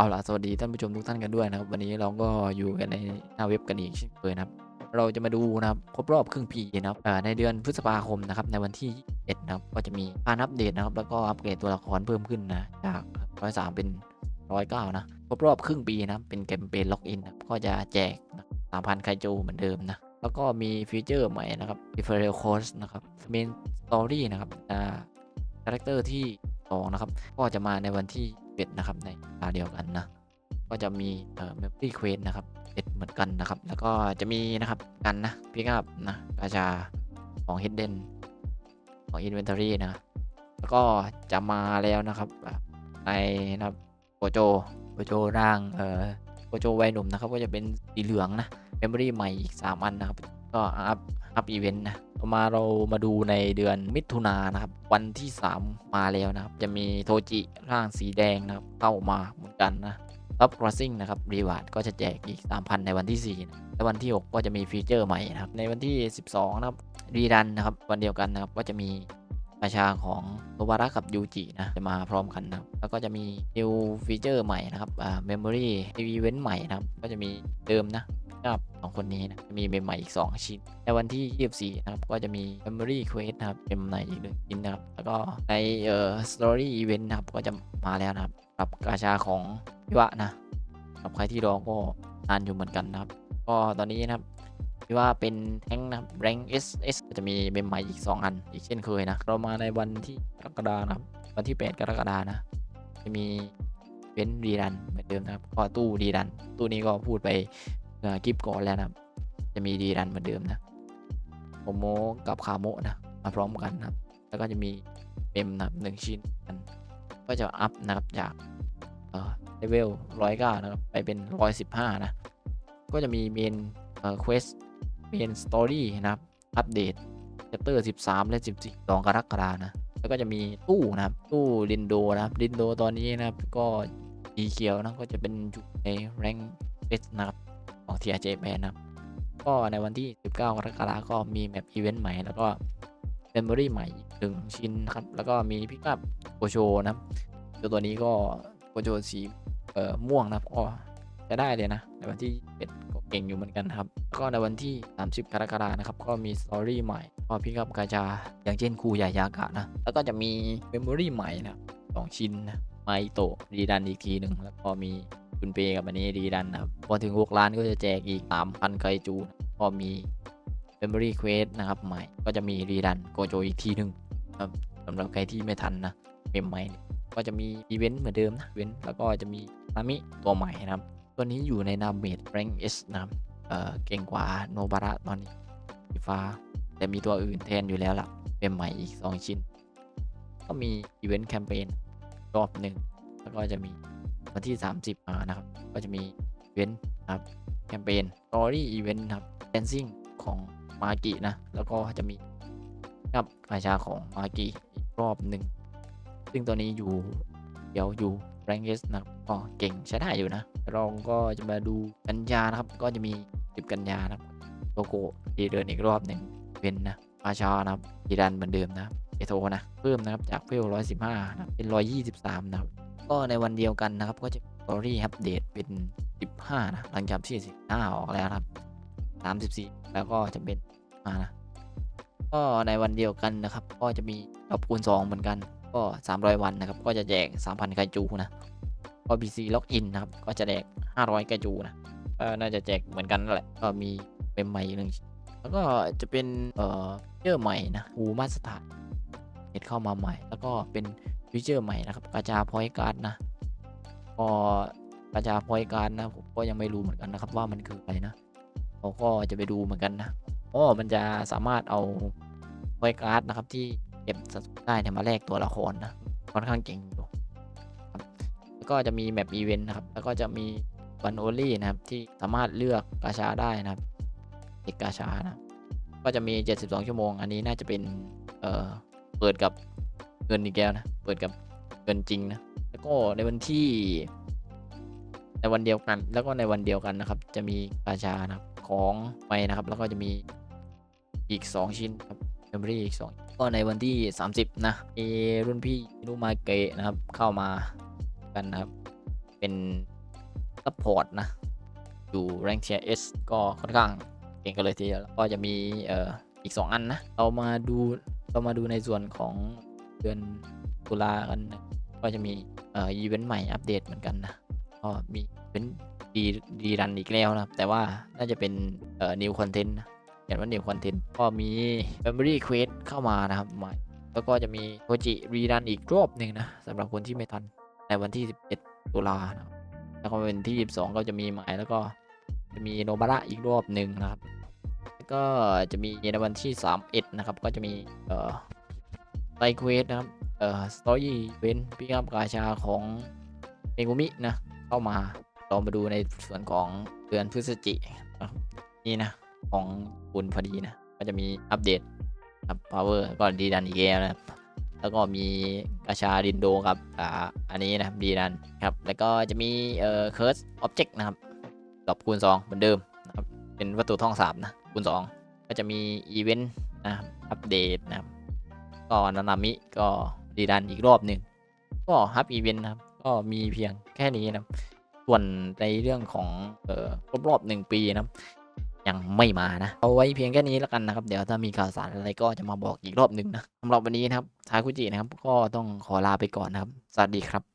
เอาล่ะ สวัสดีท่านผู้ชมทุกท่านกันด้วยนะครับ วันนี้เราก็อยู่กันในหน้าเว็บกันอีกเช่นเคยนะครับ เราจะมาดูนะครับครบรอบครึ่งปีนะครับในเดือนพฤษภาคมนะครับในวันที่1นะครับก็จะมีการอัปเดตนะครับ แล้วก็อัปเกรดตัวละครเพิ่มขึ้นนะจาก103เป็น109นะครบรอบครึ่งปีนะเป็นแคมเปญล็อกอินนะก็จะแจก3,000ไคจูเหมือนเดิมนะแล้วก็มีฟีเจอร์ใหม่นะครับ referral course นะครับ main story นะครับอ่าคาแรคเตอร์ที่สองนะครับ ก็จะมาในวันที่11 นะครับ ในเวลาเดียวกันนะ ก็จะมีเอ่อ memory quest นะครับเด็ดเหมือนกันนะครับ แล้วก็จะมีนะครับกันนะพิกอัพนะกาชาของ hidden ของ inventory นะ แล้วก็จะมาแล้วนะครับในนะครับโกโจโกโจร่างเอ่อโกโจวัยหนุ่มนะครับ ก็จะเป็นสีเหลืองนะ memory ใหม่อีก 3 อันนะครับ ก็อัพ อัพอีเวนต์นะต่อมาเรามาดูในเดือนมิถุนายนนะครับ วันที่ 3 มาแล้วนะครับ จะมีโทจิร่างสีแดงนะครับเข้ามาเหมือนกันนะท็อป crossing นะครับรีวาร์ดก็จะแจกอีก 3,000 ในวันที่4นะและวันที่ 6 ก็จะมีฟีเจอร์ใหม่นะครับ ในวันที่ 12 นะครับรีดันนะครับ วันเดียวกันนะครับก็จะมีประชาของโทบาระกับยูจินะจะมาพร้อมกันนะครับแล้วก็จะมี new ฟีเจอร์ใหม่นะครับอ่า memory event ใหม่นะครับ ก็จะมีเดิมนะ กับสองคนนี้นะมีเมมใหม่อีก 2 ชิ้น ในวันที่ 24 นะครับก็จะมี memory quest นะครับเมมใหม่อีกหนึ่งชิ้นนะครับ แล้วก็ในเอ่อ story event นะครับก็จะมาแล้วนะครับกับกาชาของพิวะนะกับใครที่รอก็นานอยู่เหมือนกันนะครับ ก็ตอนนี้นะครับที่ว่าเป็นแท้งนะครับแรง SS จะมีเมมใหม่อีก 2 อัน อีกเช่นเคยนะ เรามาในวันที่กรกฎานะครับ วันที่ 8 กรกฎานะ จะมีเว้นรีรันเหมือนเดิมนะครับ ก็ตู้รีรัน ตู้นี้ก็พูดไป คลิปก่อนแล้วนะครับ จะมีรีรันเหมือนเดิมนะโมโมกับคาโมะนะมาพร้อมกันนะครับ แล้วก็จะมีเมมนะหนึ่งชิ้นกัน ก็จะอัพนะครับจากเอ่อเลเวลร้อยเก้านะครับไปเป็นร้อยสิบห้านะ ก็จะมีเมนเอ่อเควสเมนสตอรี่นะครับอัปเดตเชปเตอร์สิบสามและสิบสี่สองกรกฎานะ แล้วก็จะมีตู้นะครับ ตู้ลินโดนะครับลินโดตอนนี้นะครับก็สีเขียวนะก็จะเป็นอยู่ในแรงเอสนะครับ TRJ แบนนะครับ ก็ในวันที่ 19กรกฎาคมก็มีแมปอีเวนต์ใหม่แล้วก็เมมโมรี่ใหม่อีกหนึ่งชิ้นครับ แล้วก็มีพิกัพโกโชนะครับตัวตัวนี้ก็โกโจสีเอ่อม่วงนะครับก็จะได้เลยนะ ในวันที่เป็ดก็เก่งอยู่เหมือนกันครับ ก็ในวันที่ 30กรกฎาคมนะครับ ก็มีสตอรี่ใหม่ ก็พิกับกาจาอย่างเช่นคูยายากะนะ แล้วก็จะมีเมมโมรี่ใหม่นะสองชิ้นนะไมโตรีดันอีกทีหนึ่งแล้วก็มี คุณเปกับอันนี้รีดันนะครับพอถึง 6 ล้านก็จะแจกอีก 3,000 ไกจูนะก็มีเมมโมรี่เควสนะครับใหม่ก็จะมีรีดันโกโจอีกทีหนึ่งครับสำหรับใครที่ไม่ทันนะเมมใหม่ก็จะมีอีเวนต์เหมือนเดิมนะเวนแล้วก็จะมีนามิตัวใหม่นะครับ ตัวนี้อยู่ในนามเมดแรงเอสนะครับเอ่อเก่งกว่าโนบาระตอนนี้สีฟ้า แต่มีตัวอื่นแทนอยู่แล้วล่ะเป็นใหม่อีก 2 ชิ้น ก็มีอีเวนต์แคมเปญรอบหนึ่งแล้วก็จะมี วันที่ 30มานะครับ ก็จะมีอีเวนต์นครับแคมเปญสตอรี่อีเวนต์ครับแดนซิ่งของมากินะ แล้วก็จะมีกับกาชาของมากิอีกรอบหนึ่ง ซึ่งตัวนี้อยู่เดี๋ยวอยู่แรงเกสนะก็เก่งใช้ได้อยู่นะเราก็จะมาดูกันยานะครับ ก็จะมี 10 กันยานะครับโลโก้ดีเดินอีกรอบหนึ่งเป็นนะอาชานะครับดีดันเหมือนเดิมนะเอโทนะ เพิ่มนะครับจากเฟล115นะเป็น 123 นะครับ ก็ในวันเดียวกันนะครับ ก็จะสตอรี่อัปเดตเป็น 15 นะ หลังจากที่15ออกแล้วครับ 34 แล้วก็จะเป็นมานะ ก็ในวันเดียวกันนะครับ ก็จะมีดอกคูณ 2 เหมือนกัน ก็ 300 วันนะครับ ก็จะแจก 3,000ไกจูนะก็ BC ล็อกอินนะครับ ก็จะแจก 500ไกจูนะก็น่าจะแจกเหมือนกันนั่นแหละ ก็มีเป็นใหม่อีกหนึ่งแล้วก็จะเป็นเอ่อเจอร์ใหม่นะฮูมาสถานเน็ตเข้ามาใหม่ แล้วก็เป็น ฟีเจอร์ใหม่นะครับกาจาพอยการ์ดนะก็กาจาพอยการ์ดนะผมก็ยังไม่รู้เหมือนกันนะครับ ว่ามันคืออะไรนะเราก็จะไปดูเหมือนกันนะอ๋อมันจะสามารถเอาพอยการ์ดนะครับ ที่เก็บสะสมได้เนี่ยมาแลกตัวละครนะค่อนข้างเก่งอยู่แล้วก็จะมีแมปอีเวนต์นะครับ แล้วก็จะมีวันโอลี่นะครับที่สามารถเลือกกาชาได้นะครับเด็กกาชานะก็จะมี 72 ชั่วโมง อันนี้น่าจะเป็น เอ่อ เปิดกับ เงินอีกแล้วนะ เปิดกับเงินจริงนะ แล้วก็ในวันที่ ในวันเดียวกัน แล้วก็ในวันเดียวกันนะครับ จะมีกาชานะครับของไปนะครับ แล้วก็จะมีอีก 2 ชิ้นครับเมมโมรี่อีกสองก็ในวันที่ 30 นะมีรุ่นพี่นุมาเกะนะครับ เข้ามากันนะครับ เป็นซัพพอร์ตนะ อยู่แรงเทียเอสก็ค่อนข้างเก่งกันเลยทีเดียวแล้วก็จะมีเอ่ออีก 2 อันนะ เรามาดูเรามาดูในส่วนของ เดือนตุลากันนะก็จะมีเอ่ออีเวนต์ใหม่อัปเดตเหมือนกันนะก็มีเป็นดีดีรันอีกแล้วนะครับ แต่ว่าน่าจะเป็นเอ่อ new content นะเขียนว่า new content ก็มี memory quest เข้ามานะครับใหม่แล้วก็จะมีโทจิรีรันอีกรอบหนึ่งนะสำหรับคนที่ไม่ทันในวันที่ 11 ตุลานะครับแล้วก็เป็นที่ 22 ก็จะมีใหม่แล้วก็จะมีโนบาระอีกรอบหนึ่งนะครับ แล้วก็จะมีในวันที่ 31 นะครับ ก็จะมีเอ่อ ไลเควสนะครับ เอ่อสตอรี่เวนพิกัมกาชาของเมกุมินะ เข้ามาลองมาดูในส่วนของเดือนพฤศจิกนี่นะ ของคุณพอดีนะ ก็จะมีอัปเดตครับ power ก็ดีดันอีกแล้วนะครับ แล้วก็มีกาชาดินโดกับ อ่า อันนี้นะครับดีดันครับ แล้วก็จะมีเอ่อ curse object นะครับดรอปคูณ2เหมือนเดิมนะครับ เป็นวัตถุท่องสามนะคูณ2ก็จะมีอีเวนต์นะครับอัปเดตนะครับ ก็นานามิก็ดีดันอีกรอบหนึ่งก็ฮับอีเวนต์นะครับ ก็มีเพียงแค่นี้นะส่วนในเรื่องของเอ่อครบรอบหนึ่งปีนะครับยังไม่มานะ เอาไว้เพียงแค่นี้แล้วกันนะครับ เดี๋ยวถ้ามีข่าวสารอะไรก็จะมาบอกอีกรอบหนึ่งนะสำหรับวันนี้นะครับทาคุจินะครับ ก็ต้องขอลาไปก่อนนะครับ สวัสดีครับ